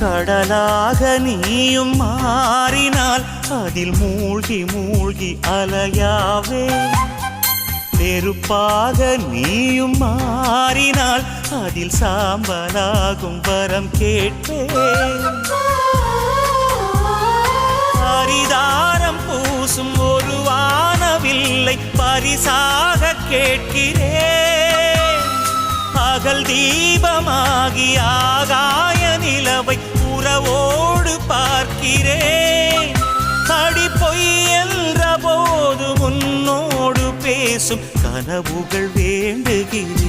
கடலாக நீயும் மாறினால் அதில் மூழ்கி மூழ்கி அலையாவே. நெருப்பாக நீயும் மாறினால் அதில் சாம்பலாகும் வரம் கேட்பேன் ஹரிதாரம் பூசும் ஒரு வானவில்லை பரிசாக கேட்கிறேன். அகல் தீபமாகி ஆகாய பார்க்கிறேன். அடி பொய் என்ற போது உன்னோடு பேசும் கனவுகள் வேண்டுகிறேன்.